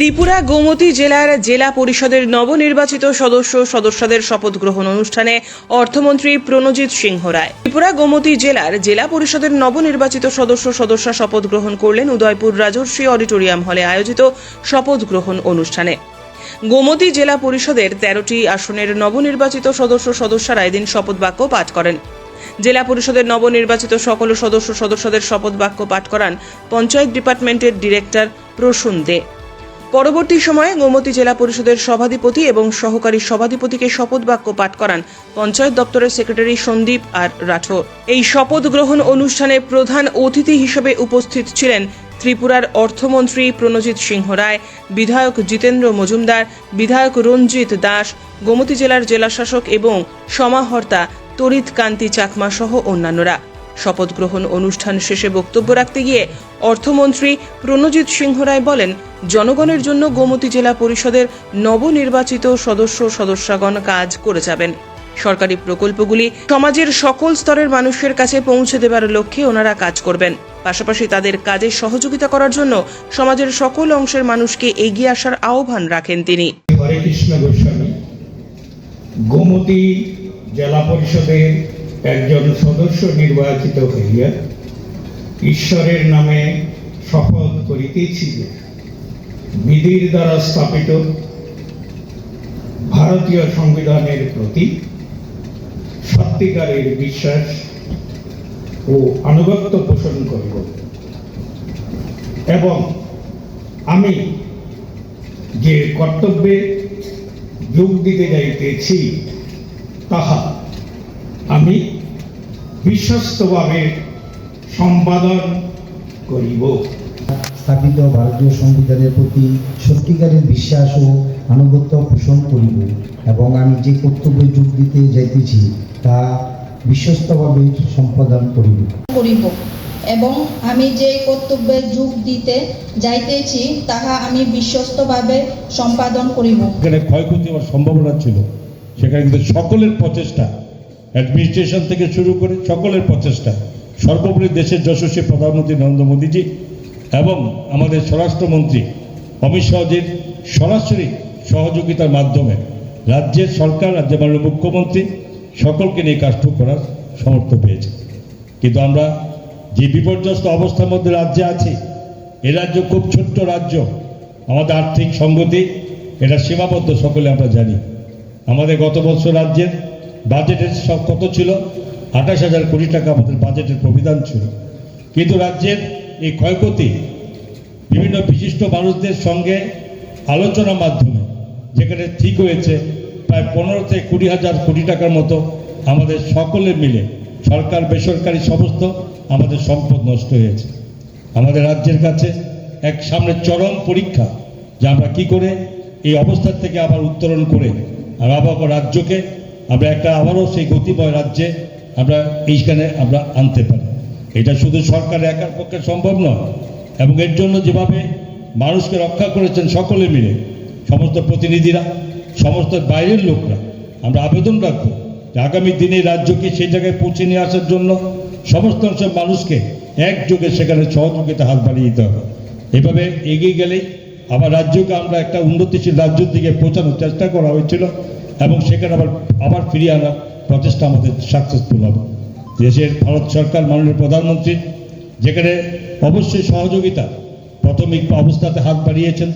ত্রিপুরা গোমতী জেলার জেলা পরিষদের নবনির্বাচিত সদস্য সদস্যদের শপথ গ্রহণ অনুষ্ঠানে অর্থমন্ত্রী প্রণজিৎ সিংহ রায়। ত্রিপুরা গোমতী জেলার জেলা পরিষদের নবনির্বাচিত সদস্য সদস্যা শপথ গ্রহণ করলেন উদয়পুর রাজর্ষি অডিটোরিয়াম হলে আয়োজিত শপথ গ্রহণ অনুষ্ঠানে। গোমতী জেলা পরিষদের তেরোটি আসনের নবনির্বাচিত সদস্য সদস্যরা এদিন শপথ বাক্য পাঠ করেন। জেলা পরিষদের নবনির্বাচিত সকল সদস্য সদস্যদের শপথ বাক্য পাঠ করান পঞ্চায়েত ডিপার্টমেন্টের ডিরেক্টর প্রসূন দে। পরবর্তী সময়ে গোমতী জেলা পরিষদের সভাধিপতি এবং সহকারী সভাধিপতিকে শপথ বাক্য পাঠ করান পঞ্চায়েত দপ্তরের সেক্রেটারি সন্দীপ আর রাঠোর এই শপথ গ্রহণ অনুষ্ঠানে প্রধান অতিথি হিসেবে উপস্থিত ছিলেন ত্রিপুরার অর্থমন্ত্রী প্রণজিৎ সিংহ রায়, বিধায়ক জিতেন্দ্র মজুমদার, বিধায়ক রঞ্জিত দাস, গোমতী জেলার জেলাশাসক এবং সমাহর্তা তরিত কান্তি চাকমা সহ অন্যান্যরা। শপথ গ্রহণ অনুষ্ঠান শেষে বক্তব্য রাখতে গিয়ে অর্থমন্ত্রী প্রণজিৎ সিংহ রায় বলেন, জনগণের জন্য গোমতী জেলা পরিষদের নবনির্বাচিত সদস্য সদস্যগণ কাজ করে যাবেন। সরকারি প্রকল্পগুলি সমাজের সকল স্তরের মানুষের কাছে পৌঁছে দেবার লক্ষ্যে ওনারা কাজ করবেন। পাশাপাশি তাদের কাজে সহযোগিতা করার জন্য সমাজের সকল অংশের মানুষকে এগিয়ে আসার আহ্বান রাখেন তিনি। গোমতী জেলা পরিষদের একজন সদস্য নির্বাচিত হইয়া ঈশ্বরের নামে শপথ করিতেছি বিধির দ্বারা স্থাপিত ভারতীয় সংবিধানের প্রতি সত্যিকারের বিশ্বাস ও আনুগত্য পোষণ করিব। এবং আমি যে কর্তব্যে যোগ দিতে যাইতেছি, তাহা আমি বিশ্বস্তভাবে সম্পাদন করিব। স্থাপিত ভারতীয় সংবিধানের প্রতি সত্যিকারের বিশ্বাস ও আনুগত্য পোষণ করিব এবং আমি যে কর্তব্যে যোগ দিতে যাইতেছি তা বিশ্বস্তভাবে সম্পাদন করিব। করিব এবং আমি যে কর্তব্যে যোগ দিতে যাইতেছি তাহা আমি বিশ্বস্তভাবে সম্পাদন করিব। সেখানে ক্ষয়ক্ষতি হওয়ার সম্ভাবনা ছিল। সেখানে কিন্তু সকলের প্রচেষ্টা অ্যাডমিনিস্ট্রেশন থেকে শুরু করে সকলের প্রচেষ্টা, সর্বোপরি দেশের যশস্বী প্রধানমন্ত্রী নরেন্দ্র মোদীজি এবং আমাদের স্বরাষ্ট্রমন্ত্রী অমিত শাহজির সরাসরি সহযোগিতার মাধ্যমে রাজ্যের সরকার, রাজ্যের মাননীয় মুখ্যমন্ত্রী সকলকে নিয়ে কাজটু করার সমর্থ পেয়েছে। কিন্তু আমরা যে বিপর্যস্ত অবস্থার মধ্যে রাজ্যে আছি, এ রাজ্য খুব ছোট্ট রাজ্য, আমাদের আর্থিক সংগতি, এটা সীমাবদ্ধ, সকলে আমরা জানি। আমাদের গত বছর রাজ্যের বাজেটের সব কত ছিল? আঠাশ হাজার কোটি টাকা আমাদের বাজেটের প্রবিধান ছিল। কিন্তু রাজ্যের এই ক্ষয়ক্ষতি বিভিন্ন বিশিষ্ট মানুষদের সঙ্গে আলোচনার মাধ্যমে, যেখানে ঠিক হয়েছে প্রায় পনেরো থেকে কুড়ি হাজার কোটি টাকার মতো আমাদের সকলে মিলে সরকার, বেসরকারি সমস্ত আমাদের সম্পদ নষ্ট হয়েছে। আমাদের রাজ্যের কাছে এক সামনে চরম পরীক্ষা যে আমরা কি করে এই অবস্থার থেকে আবার উত্তরণ করে আর আবার রাজ্যকে আমরা একটা আবারও সেই গতিময় রাজ্যে আমরা এইখানে আমরা আনতে পারি। এটা শুধু সরকার একার পক্ষে সম্ভব নয়, এবং এর জন্য যেভাবে মানুষকে রক্ষা করেছেন সকলে মিলে, সমস্ত প্রতিনিধিরা, সমস্ত বাইরের লোকরা, আমরা আবেদন রাখব যে আগামী দিনে রাজ্যকে সেই জায়গায় পৌঁছে নিয়ে আসার জন্য সমস্ত অংশের মানুষকে একযোগে সেখানে সহযোগিতা হাত বাড়িয়ে দিতে হবে। এভাবে এগিয়ে গেলেই আবার রাজ্যকে আমরা একটা উন্নতিশীল রাজ্যের দিকে পৌঁছানোর চেষ্টা করা হয়েছিল। এবং সেখানে আবার আবার ফিরিয়ে আনার প্রচেষ্টা আমাদের সাকসেসফুল হবে। দেশের ভারত সরকার, মাননীয় প্রধানমন্ত্রী, যেখানে অবশ্যই সহযোগিতা, প্রাথমিক অবস্থাতে হাত বাড়িয়েছেন।